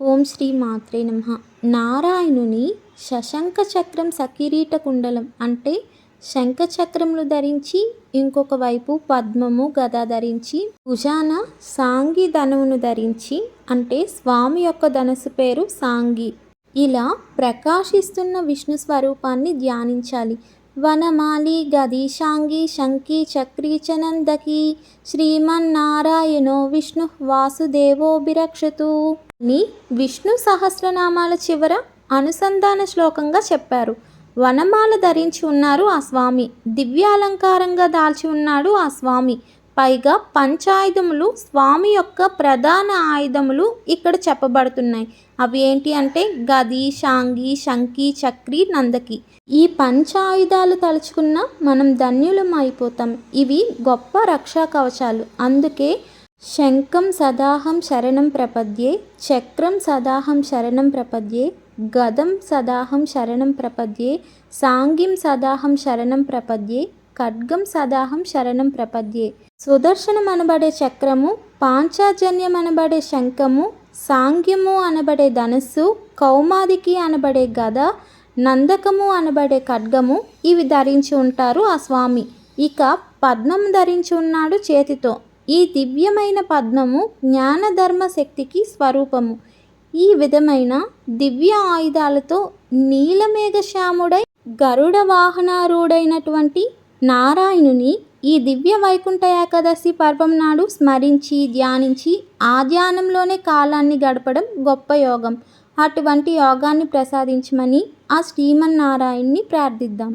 ఓం శ్రీ మాత్రే నమ. నారాయణుని శశంక చక్రం సకిరీట కుండలం అంటే శంఖచక్రములు ధరించి ఇంకొక వైపు పద్మము గద ధరించి భుజాన సాంగి ధనువును ధరించి అంటే స్వామి యొక్క ధనస్సు పేరు సాంగి. ఇలా ప్రకాశిస్తున్న విష్ణు స్వరూపాన్ని ధ్యానించాలి. వనమాలి గదీశాంగి శంకి చక్రీచనందకి శ్రీమన్నారాయణో విష్ణు వాసుదేవోభిరక్షతు నీ విష్ణు సహస్రనామాల చివర అనుసంధాన శ్లోకంగా చెప్పారు. వనమాల ధరించి ఉన్నారు ఆ స్వామి. దివ్యాలంకారంగా దాల్చి ఉన్నాడు ఆ స్వామి. పైగా పంచాయుధములు స్వామి యొక్క ప్రధాన ఆయుధములు ఇక్కడ చెప్పబడుతున్నాయి. అవి ఏంటి అంటే గది శాంగి శంకి చక్రి నందకి. ఈ పంచాయుధాలు తలుచుకున్న మనం ధన్యులం అయిపోతాం. ఇవి గొప్ప రక్షా కవచాలు. అందుకే శంఖం సదాహం శరణం ప్రపద్యే చక్రం సదాహం శరణం ప్రపద్యే గదం సదాహం శరణం ప్రపద్యే సాంగిం సదాహం శరణం ప్రపద్యే ఖడ్గం సదాహం శరణం ప్రపద్యే. సుదర్శనం అనబడే చక్రము పాంచాజన్యం అనబడే శంఖము సాంగ్యము అనబడే ధనస్సు కౌమాదికి అనబడే గద నందకము అనబడే ఖడ్గము ఇవి ధరించి ఉంటారు ఆ స్వామి. ఇక పద్మం ధరించి ఉన్నాడు చేతితో. ఈ దివ్యమైన పద్మము జ్ఞానధర్మ శక్తికి స్వరూపము. ఈ విధమైన దివ్య ఆయుధాలతో నీలమేఘశ్యాముడై గరుడ వాహనారూఢైనటువంటి నారాయణుని ఈ దివ్య వైకుంఠ ఏకాదశి పర్వం నాడు స్మరించి ధ్యానించి ఆ ధ్యానంలోనే కాలాన్ని గడపడం గొప్ప యోగం. అటువంటి యోగాన్ని ప్రసాదించమని ఆ శ్రీమన్నారాయణ్ణి ప్రార్థిద్దాం.